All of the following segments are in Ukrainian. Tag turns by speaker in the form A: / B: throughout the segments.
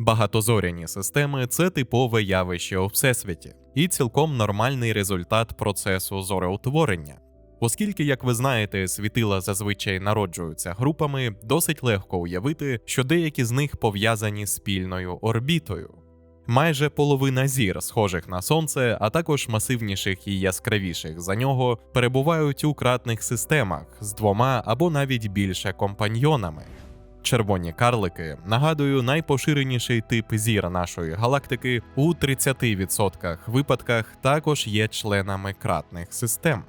A: Багатозоряні системи це типове явище у всесвіті і цілком нормальний результат процесу зореутворення. Оскільки, як ви знаєте, світила зазвичай народжуються групами, досить легко уявити, що деякі з них пов'язані спільною орбітою. Майже половина зір, схожих на сонце, а також масивніших і яскравіших за нього, перебувають у кратних системах з двома або навіть більше компаньйонами. Червоні карлики, нагадую, найпоширеніший тип зір нашої галактики у 30% випадках також є членами кратних систем.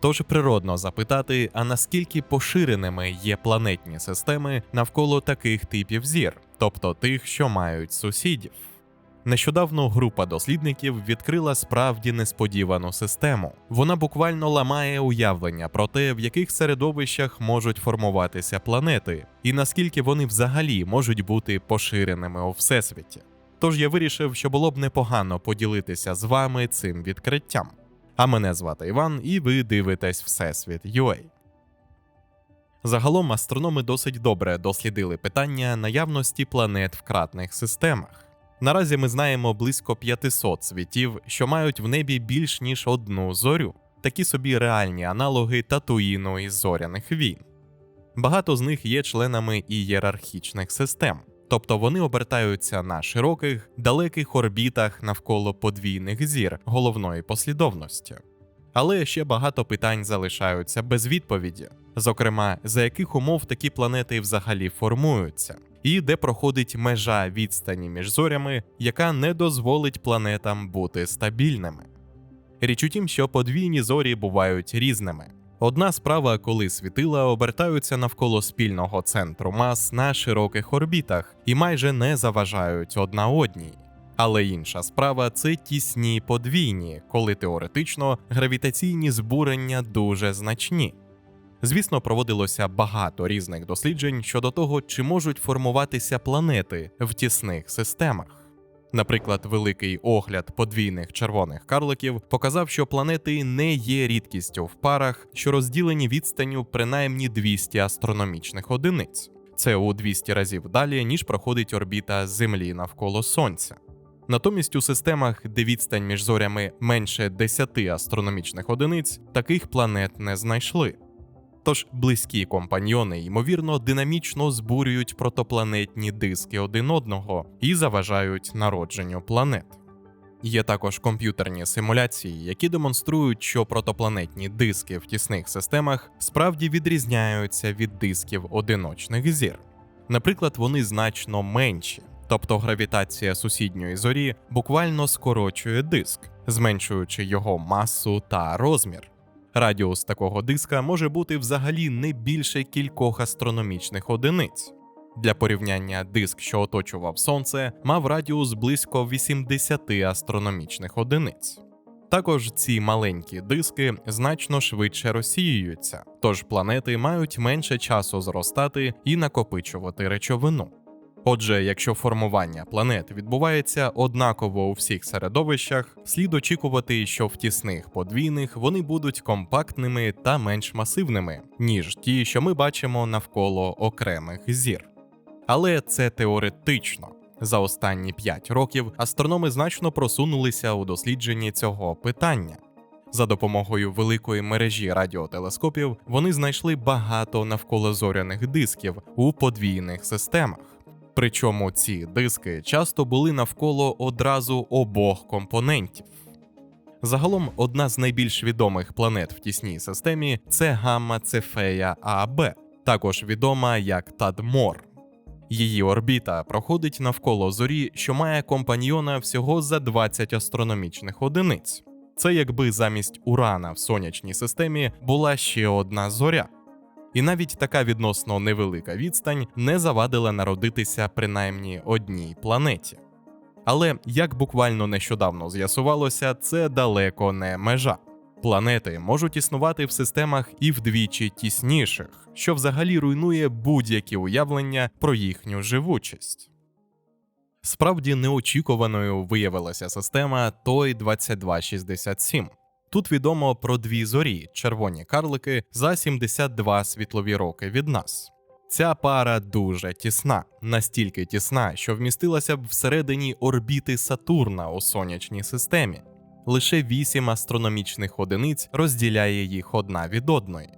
A: Тож природно запитати, а наскільки поширеними є планетні системи навколо таких типів зір, тобто тих, що мають сусідів. Нещодавно група дослідників відкрила справді несподівану систему. Вона буквально ламає уявлення про те, в яких середовищах можуть формуватися планети, і наскільки вони взагалі можуть бути поширеними у всесвіті. Тож я вирішив, що було б непогано поділитися з вами цим відкриттям. А мене звати Іван, і ви дивитесь Всесвіт UA. Загалом астрономи досить добре дослідили питання наявності планет в кратних системах. Наразі ми знаємо близько 500 світів, що мають в небі більш ніж одну зорю, такі собі реальні аналоги Татуїну із зоряних війн. Багато з них є членами ієрархічних систем, тобто вони обертаються на широких, далеких орбітах навколо подвійних зір головної послідовності. Але ще багато питань залишаються без відповіді, зокрема, за яких умов такі планети взагалі формуються, і де проходить межа відстані між зорями, яка не дозволить планетам бути стабільними. Річ у тім, що подвійні зорі бувають різними. Одна справа, коли світила обертаються навколо спільного центру мас на широких орбітах і майже не заважають одна одній. Але інша справа це тісні подвійні, коли теоретично гравітаційні збурення дуже значні. Звісно, проводилося багато різних досліджень щодо того, чи можуть формуватися планети в тісних системах. Наприклад, великий огляд подвійних червоних карликів показав, що планети не є рідкістю в парах, що розділені відстанню принаймні 200 астрономічних одиниць. Це у 200 разів далі, ніж проходить орбіта Землі навколо Сонця. Натомість у системах, де відстань між зорями менше 10 астрономічних одиниць, таких планет не знайшли. Тож близькі компаньйони, ймовірно, динамічно збурюють протопланетні диски один одного і заважають народженню планет. Є також комп'ютерні симуляції, які демонструють, що протопланетні диски в тісних системах справді відрізняються від дисків одиночних зір. Наприклад, вони значно менші, тобто гравітація сусідньої зорі буквально скорочує диск, зменшуючи його масу та розмір. Радіус такого диска може бути взагалі не більше кількох астрономічних одиниць. Для порівняння диск, що оточував Сонце, мав радіус близько 80 астрономічних одиниць. Також ці маленькі диски значно швидше розсіюються, тож планети мають менше часу зростати і накопичувати речовину. Отже, якщо формування планет відбувається однаково у всіх середовищах, слід очікувати, що в тісних подвійних вони будуть компактними та менш масивними, ніж ті, що ми бачимо навколо окремих зір. Але це теоретично. За останні 5 років астрономи значно просунулися у дослідженні цього питання. За допомогою великої мережі радіотелескопів вони знайшли багато навколозоряних дисків у подвійних системах. Причому ці диски часто були навколо одразу обох компонентів. Загалом, одна з найбільш відомих планет в тісній системі це гамма Цефея АБ, також відома як Тадмор. Її орбіта проходить навколо зорі, що має компаньйона всього за 20 астрономічних одиниць. Це якби замість Урана в сонячній системі була ще одна зоря. І навіть така відносно невелика відстань не завадила народитися принаймні одній планеті. Але як буквально нещодавно з'ясувалося, це далеко не межа. Планети можуть існувати в системах і вдвічі тісніших, що взагалі руйнує будь-які уявлення про їхню живучість. Справді неочікуваною виявилася система той 2267 Тут відомо про дві зорі червоні карлики за 72 світлові роки від нас. Ця пара дуже тісна, настільки тісна, що вмістилася б всередині орбіти Сатурна у сонячній системі. Лише вісім астрономічних одиниць розділяє їх одна від одної.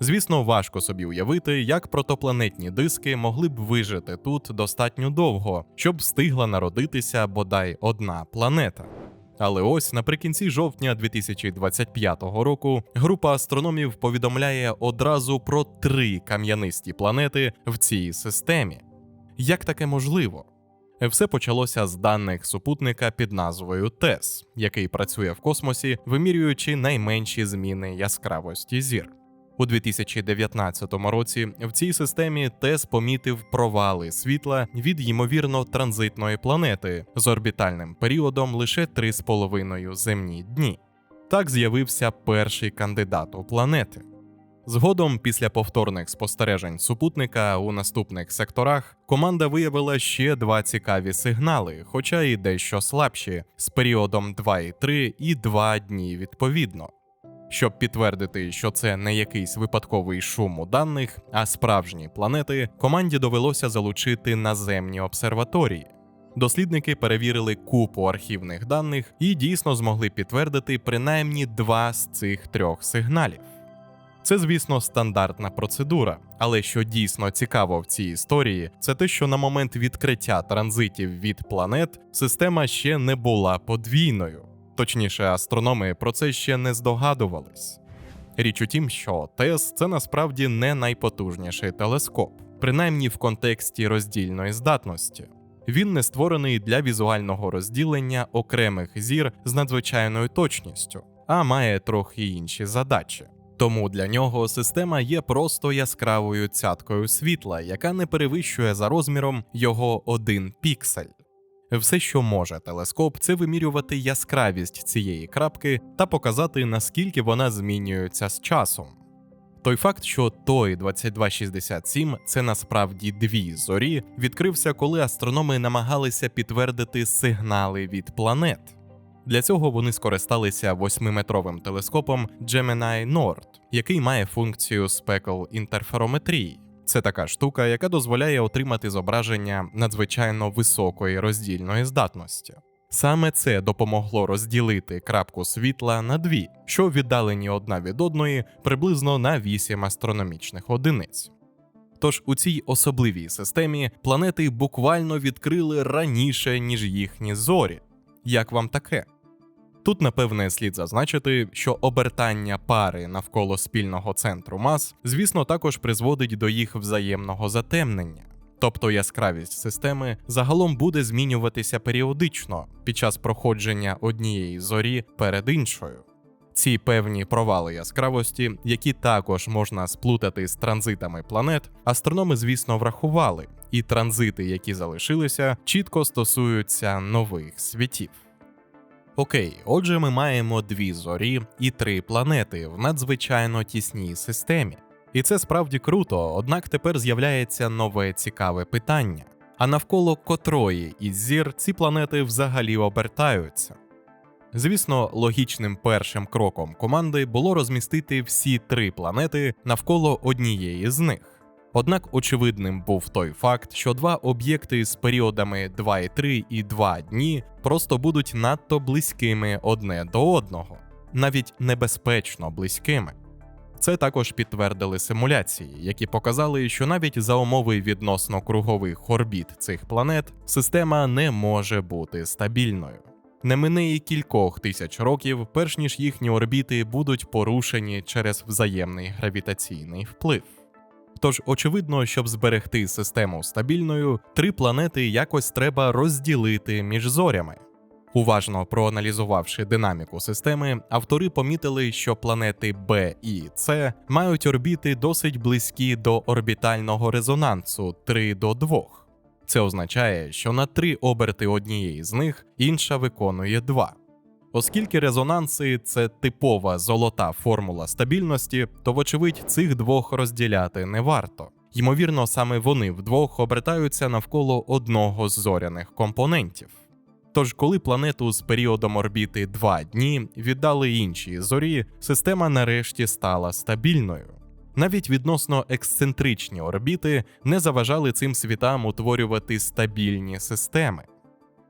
A: Звісно, важко собі уявити, як протопланетні диски могли б вижити тут достатньо довго, щоб встигла народитися бодай одна планета. Але ось наприкінці жовтня 2025 року група астрономів повідомляє одразу про три кам'янисті планети в цій системі. Як таке можливо? Все почалося з даних супутника під назвою ТЕС, який працює в космосі, вимірюючи найменші зміни яскравості зір. У 2019 році в цій системі ТЕС помітив провали світла від ймовірно транзитної планети з орбітальним періодом лише 3,5 земні дні. Так з'явився перший кандидат у планети. Згодом, після повторних спостережень супутника у наступних секторах, команда виявила ще два цікаві сигнали, хоча й дещо слабші, з періодом 2,3 і 2 дні відповідно. Щоб підтвердити, що це не якийсь випадковий шум у даних, а справжні планети, команді довелося залучити наземні обсерваторії. Дослідники перевірили купу архівних даних і дійсно змогли підтвердити принаймні два з цих трьох сигналів. Це, звісно, стандартна процедура, але що дійсно цікаво в цій історії, це те, що на момент відкриття транзитів від планет система ще не була подвійною. Точніше, астрономи про це ще не здогадувались. Річ у тім, що ТЕС це насправді не найпотужніший телескоп, принаймні в контексті роздільної здатності. Він не створений для візуального розділення окремих зір з надзвичайною точністю, а має трохи інші задачі. Тому для нього система є просто яскравою цяткою світла, яка не перевищує за розміром його один піксель. Все, що може телескоп, це вимірювати яскравість цієї крапки та показати, наскільки вона змінюється з часом. Той факт, що той 2267 це насправді дві зорі, відкрився, коли астрономи намагалися підтвердити сигнали від планет. Для цього вони скористалися 8-метровим телескопом Gemini Nord, який має функцію спекл інтерферометрії. Це така штука, яка дозволяє отримати зображення надзвичайно високої роздільної здатності. Саме це допомогло розділити крапку світла на дві, що віддалені одна від одної приблизно на 8 астрономічних одиниць. Тож у цій особливій системі планети буквально відкрили раніше, ніж їхні зорі. Як вам таке? Тут, напевне, слід зазначити, що обертання пари навколо спільного центру мас, звісно, також призводить до їх взаємного затемнення. Тобто яскравість системи загалом буде змінюватися періодично під час проходження однієї зорі перед іншою. Ці певні провали яскравості, які також можна сплутати з транзитами планет, астрономи, звісно, врахували, і транзити, які залишилися, чітко стосуються нових світів. Окей, отже, ми маємо дві зорі і три планети в надзвичайно тісній системі. І це справді круто, однак тепер з'являється нове цікаве питання: а навколо котрої із зір ці планети взагалі обертаються? Звісно, логічним першим кроком команди було розмістити всі три планети навколо однієї з них. Однак очевидним був той факт, що два об'єкти з періодами 2,3 і 2 дні просто будуть надто близькими одне до одного, навіть небезпечно близькими. Це також підтвердили симуляції, які показали, що навіть за умови відносно кругових орбіт цих планет система не може бути стабільною. Не мине і кількох тисяч років, перш ніж їхні орбіти будуть порушені через взаємний гравітаційний вплив. Тож, очевидно, щоб зберегти систему стабільною, три планети якось треба розділити між зорями. Уважно проаналізувавши динаміку системи, автори помітили, що планети Б і С мають орбіти досить близькі до орбітального резонансу 3 до 2. Це означає, що на три оберти однієї з них інша виконує 2. Оскільки резонанси це типова золота формула стабільності, то, вочевидь, цих двох розділяти не варто. Ймовірно, саме вони вдвох обертаються навколо одного з зоряних компонентів. Тож, коли планету з періодом орбіти 2 дні віддали іншій зорі, система нарешті стала стабільною. Навіть відносно ексцентричні орбіти не заважали цим світам утворювати стабільні системи.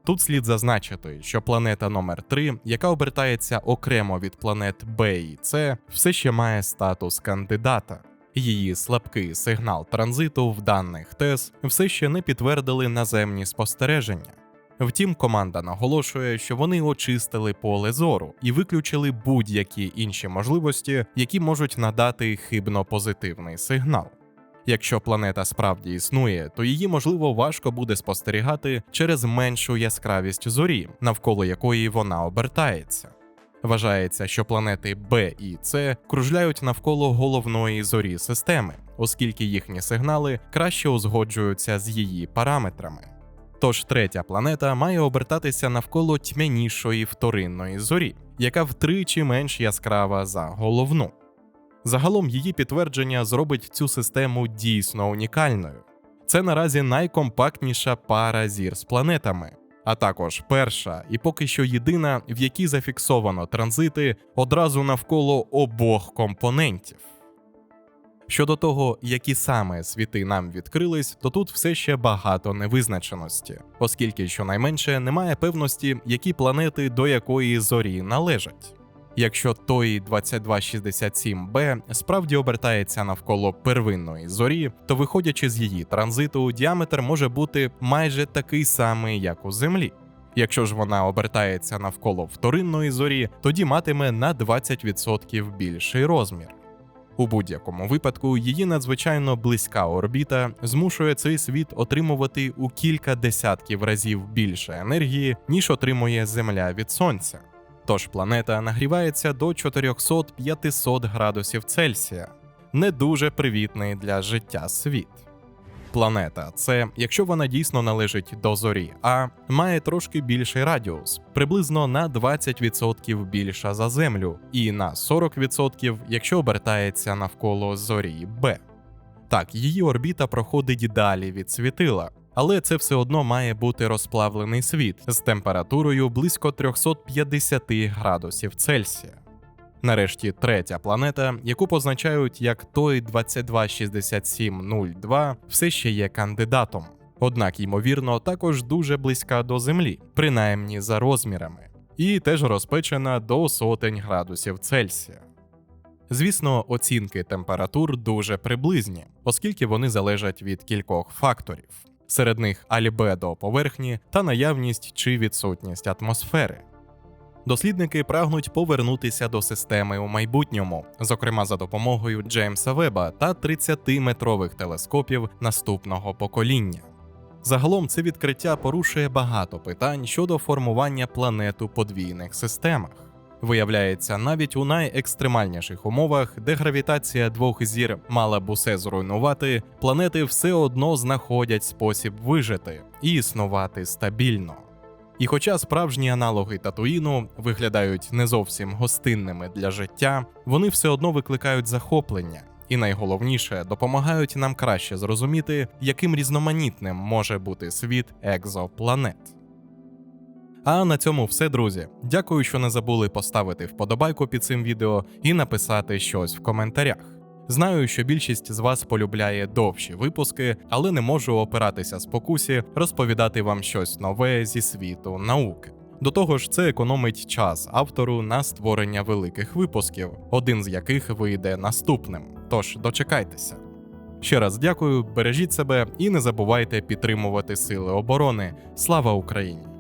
A: Тут слід зазначити, що планета номер 3 яка обертається окремо від планет Б і С, все ще має статус кандидата. Її слабкий сигнал транзиту в даних ТЕС все ще не підтвердили наземні спостереження. Втім, команда наголошує, що вони очистили поле зору і виключили будь-які інші можливості, які можуть надати хибно позитивний сигнал. Якщо планета справді існує, то її можливо важко буде спостерігати через меншу яскравість зорі, навколо якої вона обертається. Вважається, що планети Б і С кружляють навколо головної зорі системи, оскільки їхні сигнали краще узгоджуються з її параметрами. Тож третя планета має обертатися навколо тьмянішої вторинної зорі, яка втричі менш яскрава за головну. Загалом її підтвердження зробить цю систему дійсно унікальною. Це наразі найкомпактніша пара зір з планетами, а також перша і поки що єдина, в якій зафіксовано транзити одразу навколо обох компонентів. Щодо того, які саме світи нам відкрились, то тут все ще багато невизначеності, оскільки щонайменше немає певності, які планети до якої зорі належать. Якщо той 2267b справді обертається навколо первинної зорі, то виходячи з її транзиту, діаметр може бути майже такий самий, як у Землі. Якщо ж вона обертається навколо вторинної зорі, тоді матиме на 20% більший розмір. У будь-якому випадку її надзвичайно близька орбіта змушує цей світ отримувати у кілька десятків разів більше енергії, ніж отримує Земля від Сонця. Тож планета нагрівається до 400-500 градусів Цельсія, не дуже привітний для життя світ. Планета це, якщо вона дійсно належить до зорі А, має трошки більший радіус, приблизно на 20% більша за Землю, і на 40%, якщо обертається навколо зорі Б. Так, її орбіта проходить далі від світила, але це все одно має бути розплавлений світ з температурою близько 350 градусів Цельсія. Нарешті третя планета, яку позначають як той 226702, все ще є кандидатом, однак, ймовірно, також дуже близька до Землі, принаймні за розмірами, і теж розпечена до сотень градусів Цельсія. Звісно, оцінки температур дуже приблизні, оскільки вони залежать від кількох факторів. Серед них альбедо поверхні та наявність чи відсутність атмосфери. Дослідники прагнуть повернутися до системи у майбутньому, зокрема за допомогою Джеймса Веба та 30-метрових телескопів наступного покоління. Загалом це відкриття порушує багато питань щодо формування планет у подвійних системах. Виявляється, навіть у найекстремальніших умовах, де гравітація двох зір мала б усе зруйнувати, планети все одно знаходять спосіб вижити і існувати стабільно. І хоча справжні аналоги Татуїну виглядають не зовсім гостинними для життя, вони все одно викликають захоплення і найголовніше допомагають нам краще зрозуміти, яким різноманітним може бути світ екзопланет. А на цьому все, друзі. Дякую, що не забули поставити вподобайку під цим відео і написати щось в коментарях. Знаю, що більшість з вас полюбляє довші випуски, але не можу опиратися спокусі розповідати вам щось нове зі світу науки. До того ж, це економить час автору на створення великих випусків, один з яких вийде наступним. Тож дочекайтеся. Ще раз дякую, бережіть себе і не забувайте підтримувати Сили оборони. Слава Україні!